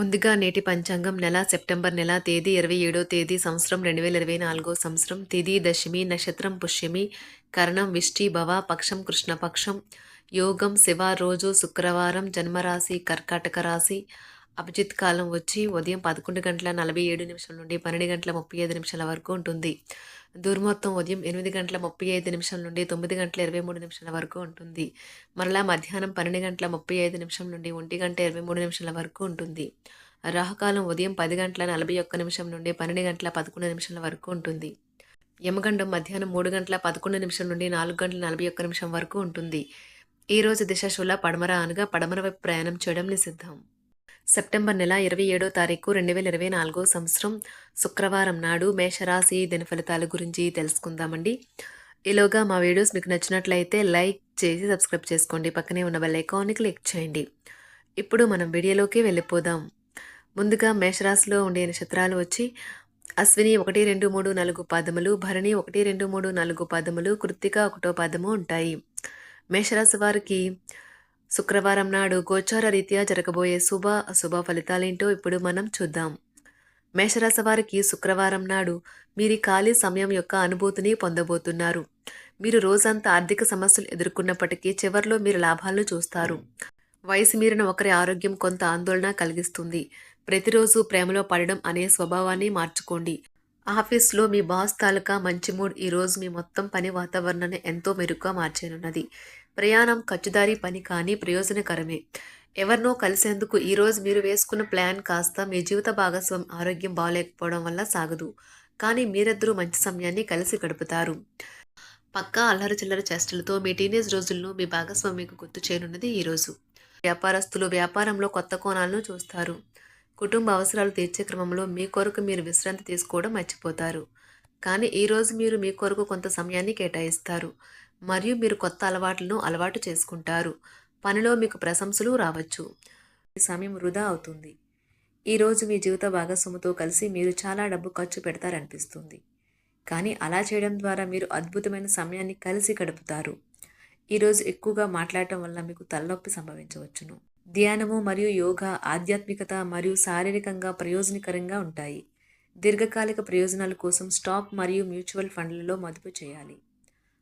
ముందుగా నేటి పంచాంగం నెల సెప్టెంబర్ నెల తేదీ ఇరవై ఏడో తేదీ సంవత్సరం రెండు వేల ఇరవై నాలుగో సంవత్సరం. తిది దశమి నక్షత్రం పుష్యమి కరణం విష్టి భవ పక్షం కృష్ణపక్షం యోగం శివ రోజు శుక్రవారం జన్మరాశి కర్కాటక రాశి అభిజిత్ కాలం వచ్చి ఉదయం పదకొండు గంటల నలభై ఏడు నిమిషం నుండి పన్నెండు గంటల ముప్పై ఐదు నిమిషాల వరకు ఉంటుంది. దుర్మొత్తం ఉదయం ఎనిమిది గంటల ముప్పై ఐదు నిమిషం నుండి తొమ్మిది గంటల ఇరవై మూడు నిమిషాల వరకు ఉంటుంది. మరలా మధ్యాహ్నం పన్నెండు గంటల ముప్పై ఐదు నిమిషం నుండి ఒంటి గంట ఇరవై మూడు నిమిషాల వరకు ఉంటుంది. రాహుకాలం ఉదయం పది గంటల నలభై ఒక్క నిమిషం నుండి పన్నెండు గంటల పదకొండు నిమిషాల వరకు ఉంటుంది. యమగండం మధ్యాహ్నం మూడు గంటల పదకొండు నిమిషం నుండి నాలుగు గంటల నలభై ఒక్క నిమిషం వరకు ఉంటుంది. ఈ రోజు దిశ శుల పడమర అనగా పడమర వైపు ప్రయాణం చేయడం నిషిద్ధం. సెప్టెంబర్ నెల ఇరవై ఏడో తారీఖు రెండు వేల ఇరవై నాలుగో సంవత్సరం శుక్రవారం నాడు మేషరాశి దిన ఫలితాల గురించి తెలుసుకుందామండి. ఈలోగా మా వీడియోస్ మీకు నచ్చినట్లయితే లైక్ చేసి సబ్స్క్రైబ్ చేసుకోండి. పక్కనే ఉన్న బెల్ ఐకాన్ని క్లిక్ చేయండి. ఇప్పుడు మనం వీడియోలోకి వెళ్ళిపోదాం. ముందుగా మేషరాశిలో ఉండే నక్షత్రాలు వచ్చి అశ్విని ఒకటి రెండు మూడు నాలుగు పాదములు భరణి ఒకటి రెండు మూడు నాలుగు పాదములు కృత్తిక ఒకటో పాదము ఉంటాయి. మేషరాశి వారికి శుక్రవారం నాడు గోచార రీత్యా జరగబోయే శుభ అశుభ ఫలితాలేంటో ఇప్పుడు మనం చూద్దాం. మేషరాశి వారికి శుక్రవారం నాడు మీరు ఖాళీ సమయం యొక్క అనుభూతిని పొందబోతున్నారు. మీరు రోజంతా ఆర్థిక సమస్యలు ఎదుర్కొన్నప్పటికీ చివరిలో మీరు లాభాలను చూస్తారు. వయసు మీరిన ఒకరి ఆరోగ్యం కొంత ఆందోళన కలిగిస్తుంది. ప్రతిరోజు ప్రేమలో పడడం అనే స్వభావాన్ని మార్చుకోండి. ఆఫీస్లో మీ బాస్ తాలూకా మంచి మూడ్ ఈరోజు మీ మొత్తం పని వాతావరణాన్ని ఎంతో మెరుగ్గా మార్చేనున్నది. ప్రయాణం ఖర్చుదారీ పని కానీ ప్రయోజనకరమే. ఎవరినో కలిసేందుకు ఈరోజు మీరు వేసుకున్న ప్లాన్ కాస్త మీ జీవిత భాగస్వామి ఆరోగ్యం బాగాలేకపోవడం వల్ల సాగదు. కానీ మీరిద్దరూ మంచి సమయాన్ని కలిసి గడుపుతారు. పక్కా అల్లరి చిల్లర చేష్టలతో మీ టీనేజ్ రోజులను మీ భాగస్వామికి గుర్తు చేయనున్నది ఈరోజు వ్యాపారస్తులు వ్యాపారంలో కొత్త కోణాలను చూస్తారు. కుటుంబ అవసరాలు తీర్చే క్రమంలో మీ కొరకు మీరు విశ్రాంతి తీసుకోవడం మర్చిపోతారు. కానీ ఈరోజు మీరు మీ కొరకు కొంత సమయాన్ని కేటాయిస్తారు. మరియు మీరు కొత్త అలవాట్లను అలవాటు చేసుకుంటారు. పనిలో మీకు ప్రశంసలు రావచ్చు. ఈ సమయం వృధా అవుతుంది. ఈరోజు మీ జీవిత భాగస్వామితో కలిసి మీరు చాలా డబ్బు ఖర్చు పెడతారనిపిస్తుంది. కానీ అలా చేయడం ద్వారా మీరు అద్భుతమైన సమయాన్ని కలిసి గడుపుతారు. ఈరోజు ఎక్కువగా మాట్లాడటం వల్ల మీకు తలనొప్పి సంభవించవచ్చును. ధ్యానము మరియు యోగా ఆధ్యాత్మికత మరియు శారీరకంగా ప్రయోజనకరంగా ఉంటాయి. దీర్ఘకాలిక ప్రయోజనాల కోసం స్టాక్ మరియు మ్యూచువల్ ఫండ్లలో మదుపు చేయాలి.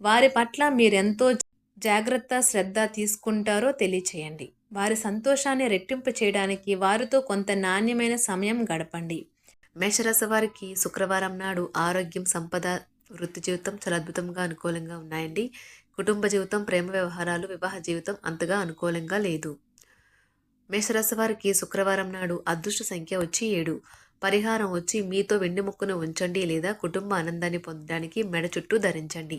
వారి పట్ల మీరెంతో జాగ్రత్త శ్రద్ధ తీసుకుంటారో తెలియచేయండి. వారి సంతోషాన్ని రెట్టింపు చేయడానికి వారితో కొంత నాణ్యమైన సమయం గడపండి. మేషరాశి వారికి శుక్రవారం నాడు ఆరోగ్యం సంపద వృత్తి జీవితం చాలా అద్భుతంగా అనుకూలంగా ఉన్నాయండి. కుటుంబ జీవితం ప్రేమ వ్యవహారాలు వివాహ జీవితం అంతగా అనుకూలంగా లేదు. మేషరాశి వారికి శుక్రవారం నాడు అదృష్ట సంఖ్య వచ్చి ఏడు. పరిహారం వచ్చి మీతో వెండి ముక్కును ఉంచండి లేదా కుటుంబ ఆనందాన్ని పొందడానికి మెడ చుట్టూ ధరించండి.